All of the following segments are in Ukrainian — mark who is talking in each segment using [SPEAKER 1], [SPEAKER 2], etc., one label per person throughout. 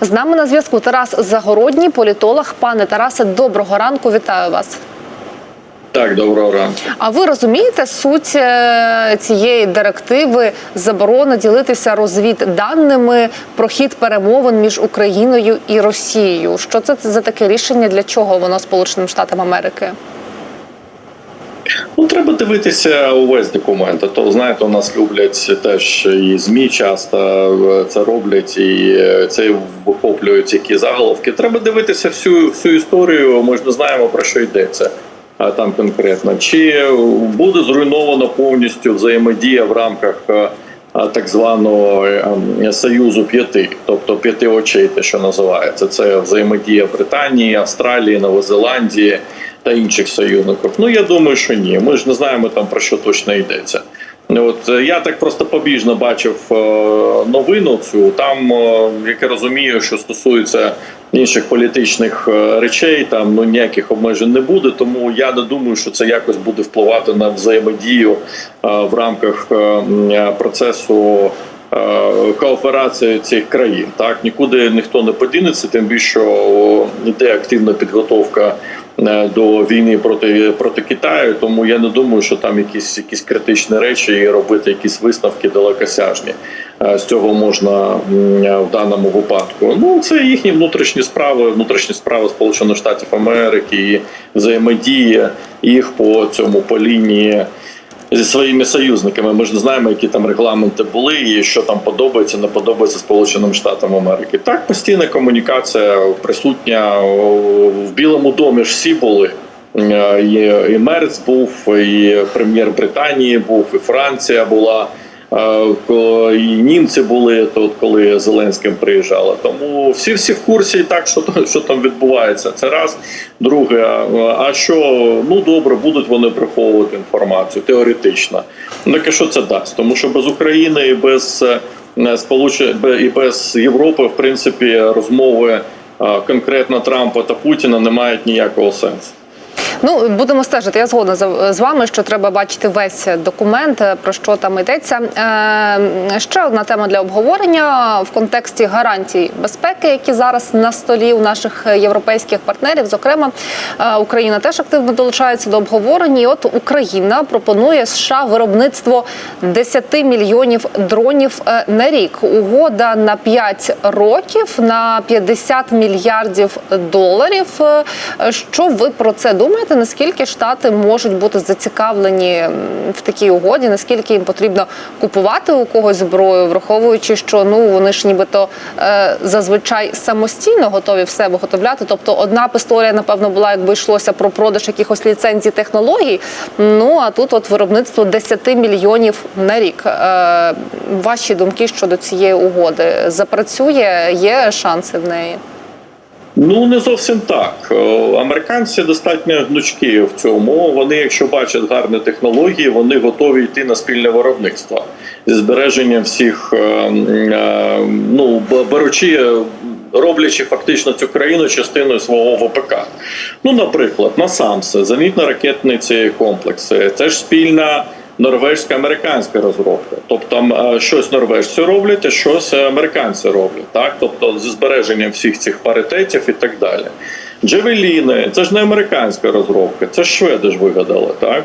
[SPEAKER 1] З нами на зв'язку Тарас Загородній, політолог. Пане Тарасе, доброго ранку. Вітаю вас.
[SPEAKER 2] Так, доброго ранку.
[SPEAKER 1] А ви розумієте суть е, цієї директиви заборони ділитися розвідданими про хід перемовин між Україною і Росією? Що це за таке рішення? Для чого воно Сполученим Штатам Америки?
[SPEAKER 2] Ну, треба дивитися увесь документ. То знаєте, у нас люблять теж і змі часто е, це роблять, і е, це вихоплюють які заголовки. Треба дивитися всю всю історію. Ми ж не знаємо про що йдеться. А там конкретно чи буде зруйновано повністю взаємодія в рамках е, так званого е, союзу п'яти, тобто п'яти очей, те, що називається, це взаємодія Британії, Австралії, Новозеландії та інших союзників. Ну я думаю, що ні. Ми ж не знаємо там про що точно йдеться. От е, я так просто побіжно бачив е, новину цю. Там, е, як я розумію, що стосується інших політичних речей, там ну ніяких обмежень не буде. Тому я не думаю, що це якось буде впливати на взаємодію в рамках процесу. Кооперації цих країн так нікуди ніхто не подінеться, тим більше йде активна підготовка до війни проти проти Китаю. Тому я не думаю, що там якісь якісь критичні речі і робити якісь висновки далекосяжні. Е, З цього можна е, в даному випадку. Ну це їхні внутрішні справи, внутрішні справи Сполучених Штатів Америки і взаємодія їх по цьому по лінії. Зі своїми союзниками ми ж не знаємо, які там регламенти були, і що там подобається, не подобається Сполученим Штатам Америки. Так, постійна комунікація присутня в Білому домі. ж всі були. Е, І, і Мерц був, і прем'єр Британії був, і Франція була. І німці були тут, коли Зеленським приїжджали. Тому всі всі в курсі, і так що що там відбувається. Це раз. Друге, а- що ну добре, будуть вони приховувати інформацію теоретично. І що це дасть? Тому що без України і без е, і без Європи, в принципі, розмови конкретно Трампа та Путіна не мають ніякого сенсу.
[SPEAKER 1] Ну будемо стежити. Я згодна з вами, що треба бачити весь документ, е, про що там йдеться. Е, ще одна тема для обговорення в контексті гарантій безпеки, які зараз на столі у наших європейських партнерів. Зокрема, е, Україна теж активно долучається до обговорень. І От Україна пропонує США виробництво 10 мільйонів дронів на рік. Угода на 5 років на 50 мільярдів доларів. Що ви про це думаєте? Наскільки штати можуть бути зацікавлені в такій угоді? Наскільки їм потрібно купувати у когось зброю, враховуючи, що ну вони ж нібито е, зазвичай самостійно готові все виготовляти? Тобто, одна б історія, напевно, була, якби йшлося про продаж якихось ліцензій технологій. Ну а тут от виробництво 10 мільйонів на рік. Е, ваші думки щодо цієї угоди запрацює? Є шанси в неї?
[SPEAKER 2] Ну не зовсім так. Американці достатньо гнучкі в цьому. Вони, якщо бачать гарні технології, вони готові йти на спільне виробництво зі збереженням всіх, е, е, ну беручи. е, Роблячи фактично цю країну частиною свого ВПК. Ну, наприклад, насамсе зенітно-ракетні ці комплекси. Це ж спільна норвежсько-американська розробка. Тобто е, щось норвежці роблять, а щось американці роблять. Так, тобто зі збереженням всіх цих паритетів і так далі. Джевеліни, це ж не американська розробка, це ж шведи ж вигадали, так.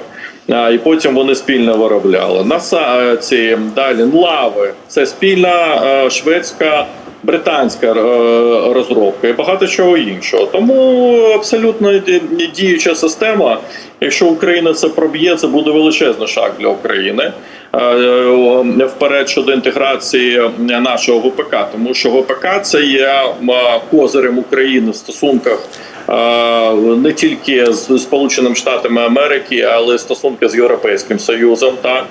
[SPEAKER 2] І потім вони спільно виробляли. Наса е, ці далі лави. Це спільна е, шведська. Британська е, розробка і багато чого іншого. Тому абсолютно діюча система. Якщо Україна це проб'є, це буде величезний шаг для України е, е, вперед щодо інтеграції нашого ВПК, тому що ВПК це є козирем України в стосунках. Не тільки з Сполученими Штатами Америки, але стосунки з Європейським Союзом. Так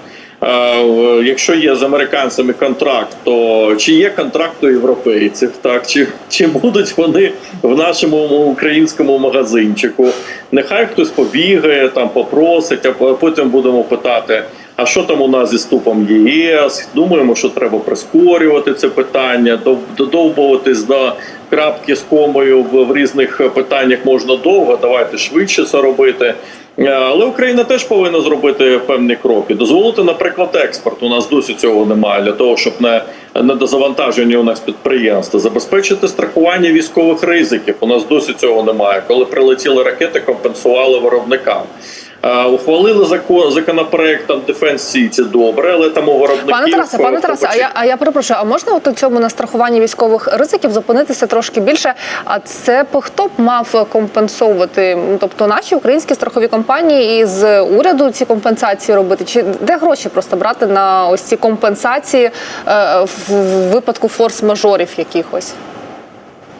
[SPEAKER 2] Якщо є з американцями контракт, то чи є контракт у європейців, так чи, чи будуть вони в нашому українському магазинчику? Нехай хтось побігає, там попросить, а потім будемо питати. А що там у нас зі ступом ЄС? Думаємо, що треба прискорювати це питання, додовбуватись до крапки з комою в, різних питаннях можна довго. Давайте швидше це робити. Е, Але Україна теж повинна зробити певні кроки. Дозволити, наприклад, експорт. У нас досі цього немає для того, щоб не, не дозавантажені у нас підприємства, забезпечити страхування військових ризиків. У нас досі цього немає. Коли прилетіли ракети, компенсували виробникам. Е, Ухвалили закон законопроект там Defense City, добре, але там у виробників
[SPEAKER 1] Пане Тарасе, пане
[SPEAKER 2] е,
[SPEAKER 1] Тарасе, а я, а я перепрошую, а можна от у цьому на страхуванні військових ризиків зупинитися трошки більше? А це б хто б мав компенсовувати? Ну, Тобто наші українські страхові компанії із уряду ці компенсації робити? Чи де гроші просто брати на ось ці компенсації е, в випадку форс-мажорів якихось?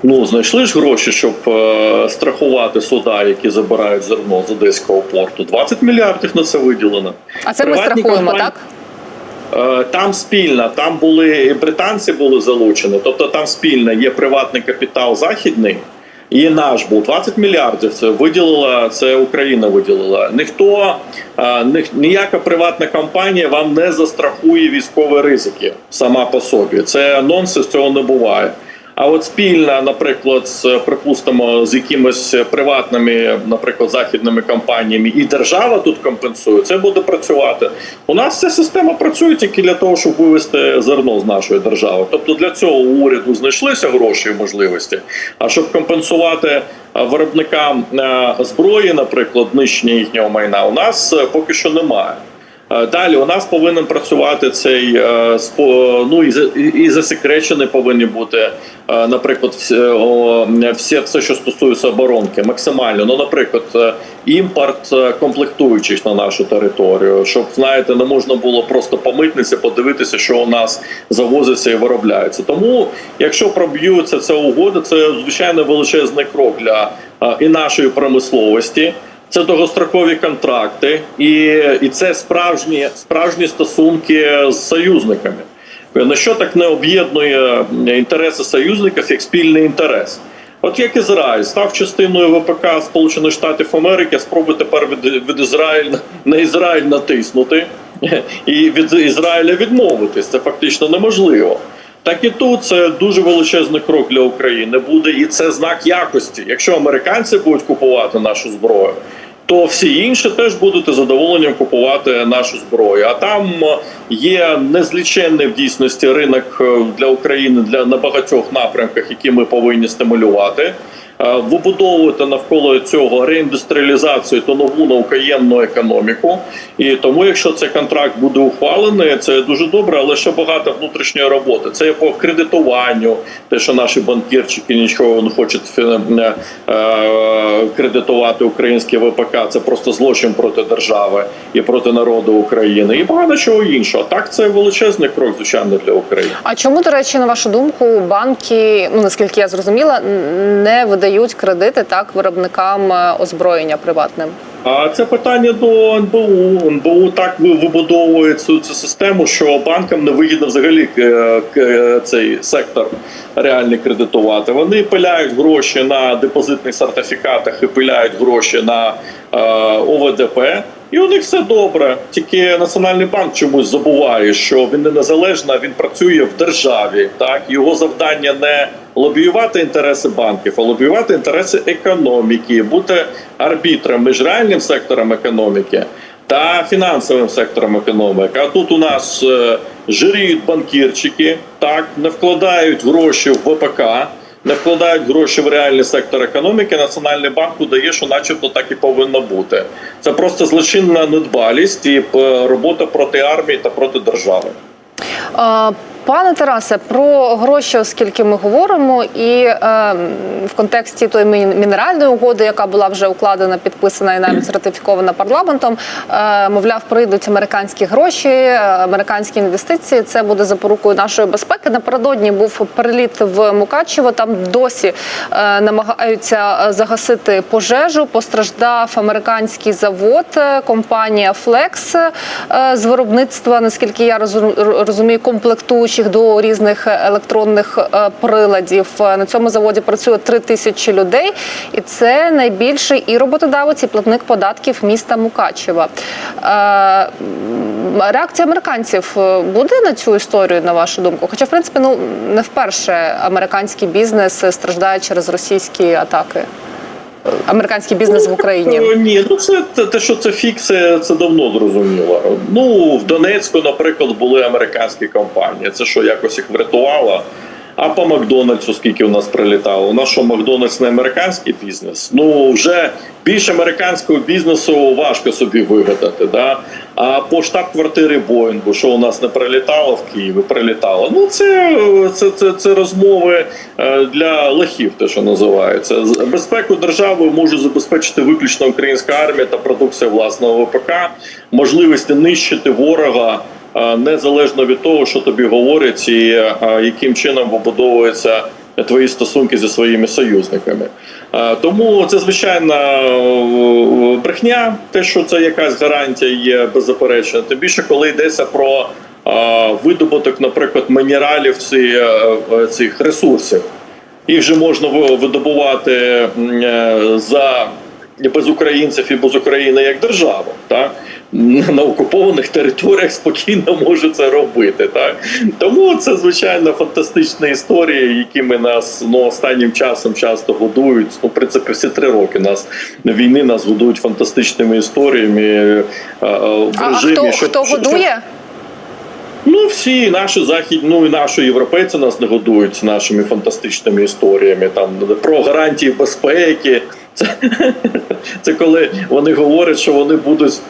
[SPEAKER 2] Ну, знайшли ж гроші, щоб е, страхувати суда, які забирають зерно з одеського порту. 20 мільярдів на це виділено.
[SPEAKER 1] А це ми страхуємо,
[SPEAKER 2] компанії-
[SPEAKER 1] так?
[SPEAKER 2] Е, Там спільна, там були і британці були залучені, тобто там спільно є приватний капітал західний. І наш був 20 мільярдів. Це виділила це Україна виділила. Ніхто е, ні- ніяка приватна компанія вам не застрахує військові ризики сама по собі. Це нонсенс, цього не буває. А от спільна, наприклад, з припустимо, з якимись приватними, наприклад, західними компаніями, і держава тут компенсує, це буде працювати. У нас ця система працює тільки для того, щоб вивести зерно з нашої держави. Тобто для цього у уряду знайшлися гроші і можливості. А щоб компенсувати виробникам зброї, наприклад, нищення їхнього майна, у нас е, поки що немає. Е, Далі у нас повинен працювати цей е, ну і і- засекречені повинні бути, е, наприклад, всі, все, що стосується оборонки, максимально. Ну, наприклад, імпорт комплектуючих на нашу територію, щоб знаєте, не можна було просто по митниці подивитися, що у нас завозиться і виробляється. Тому, якщо проб'ються ця угода, це звичайно величезний крок для і нашої промисловості. Це довгострокові контракти, і, і це справжні, справжні стосунки з союзниками. На що так не об'єднує інтереси союзників як спільний інтерес? От як Ізраїль став частиною ВПК Сполучених Штатів Америки, спробуй тепер від, від Ізраїль на Ізраїль натиснути і від Ізраїля відмовитись. Це фактично неможливо. Так і тут це дуже величезний крок для України буде, і це знак якості. Якщо американці будуть купувати нашу зброю, то всі інші теж будуть задоволенням купувати нашу зброю. А там е, є незліченний в дійсності ринок е, для України для на багатьох напрямках, які ми повинні стимулювати. Е, Вибудовувати навколо цього реіндустріалізацію та нову наукоєнну економіку. І тому, якщо цей контракт буде ухвалений, це дуже добре, але ще багато внутрішньої роботи. Це по кредитуванню, те, що наші банкірчики нічого не хочуть е, е, кредитувати українське ВПК, це просто злочин проти держави і проти народу України, і багато чого іншого. Так, це величезний крок, звичайно, для України.
[SPEAKER 1] А чому, до речі, на вашу думку, банки, ну наскільки я зрозуміла, не видають кредити так виробникам е, озброєння приватним?
[SPEAKER 2] А це питання до НБУ. НБУ так вибудовує цю, цю систему, що банкам не вигідно взагалі е, к- цей сектор реальний кредитувати. Вони пиляють гроші на депозитних сертифікатах і пиляють гроші на е, ОВДП. І у них все добре. Тільки Національний банк чомусь забуває, що він не незалежна, він працює в державі. Так його завдання не лобіювати інтереси банків, а лобіювати інтереси економіки, бути арбітром між реальним сектором економіки та фінансовим сектором економіки. А тут у нас е, жиріють банкірчики, так не вкладають гроші в ВПК. Не вкладають гроші в реальний сектор економіки. Національний банк удає, що, начебто, так і повинно бути. Це просто злочинна недбалість і е, робота проти армії та проти держави.
[SPEAKER 1] Пане Тарасе, про гроші, оскільки ми говоримо, і е, в контексті тої мін- мінеральної угоди, яка була вже укладена, підписана і навіть ратифікована парламентом, е, мовляв, прийдуть американські гроші, е, американські інвестиції. Це буде запорукою нашої безпеки. Напередодні був переліт в Мукачево. Там досі е, намагаються е, загасити пожежу. Постраждав американський завод, е, компанія Flex е, з виробництва, наскільки я розу- розумію, комплектуючих до різних електронних е, приладів. Е, На цьому заводі працює три тисячі людей, і це найбільший і роботодавець, і платник податків міста Мукачева. Е, Реакція американців буде на цю історію, на вашу думку? Хоча, в принципі, ну не вперше американський бізнес страждає через російські атаки. Американський бізнес в Україні?
[SPEAKER 2] Е, Ні, ну це те, що це фік, це, це давно зрозуміло. Ну в Донецьку, наприклад, були американські компанії. Це що якось їх врятувало. А по Макдональдсу скільки у нас прилітало? У нас що Макдональдс не американський бізнес? Ну вже більш американського бізнесу важко собі вигадати. Да? А по штаб-квартирі Боїнгу, що у нас не прилітало в Києві, прилітало. Ну це, це, це, це розмови е, для лохів, те, що називається. Безпеку держави може забезпечити виключно українська армія та продукція власного ВПК, можливості нищити ворога. Незалежно від того, що тобі говорять, і яким чином вибудовуються твої стосунки зі своїми союзниками. Тому це звичайна брехня, те, що це якась гарантія є беззаперечно. Тим більше, коли йдеться про видобуток, наприклад, мінералів е, цих ресурсів. Їх же можна видобувати е, за без українців і без України як держава. Так? На окупованих територіях спокійно може це робити. Так? Тому це звичайно фантастичні історії, якими нас ну, останнім часом часто годують. Ну, в принципі, всі три роки нас війни нас годують фантастичними історіями е, е, в
[SPEAKER 1] А, а хто,
[SPEAKER 2] що-
[SPEAKER 1] хто
[SPEAKER 2] що-
[SPEAKER 1] годує?
[SPEAKER 2] Ну, всі наші західні, ну і наші європейці нас не годують нашими фантастичними історіями там про гарантії безпеки. Це, це коли вони говорять, що вони будуть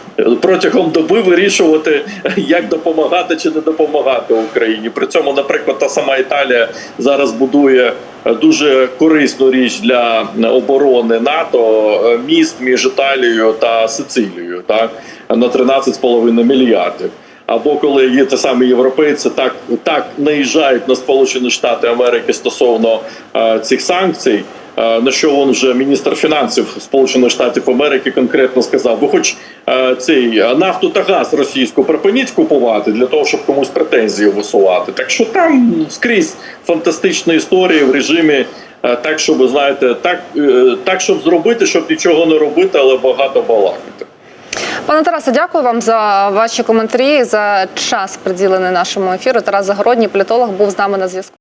[SPEAKER 2] протягом доби вирішувати, як допомагати чи не допомагати Україні. При цьому, наприклад, та сама Італія зараз будує дуже корисну річ для оборони НАТО міст між Італією та Сицилією, так на 13,5 мільярдів. Або коли є те самі європейці, так так наїжджають на Сполучені Штати Америки стосовно е, цих санкцій. Е, на що він вже міністр фінансів Сполучених Штатів Америки конкретно сказав: ви хоч е, цей е, нафту та газ російську припиніть купувати для того, щоб комусь претензії висувати. Так що там скрізь фантастичні історії в режимі. Так, щоб знаєте, так, так, щоб зробити, щоб нічого не робити, але багато балакати.
[SPEAKER 1] Пане Тарасе, дякую вам за ваші коментарі, за час приділений нашому ефіру. Тарас Загородній, політолог, був з нами на зв'язку.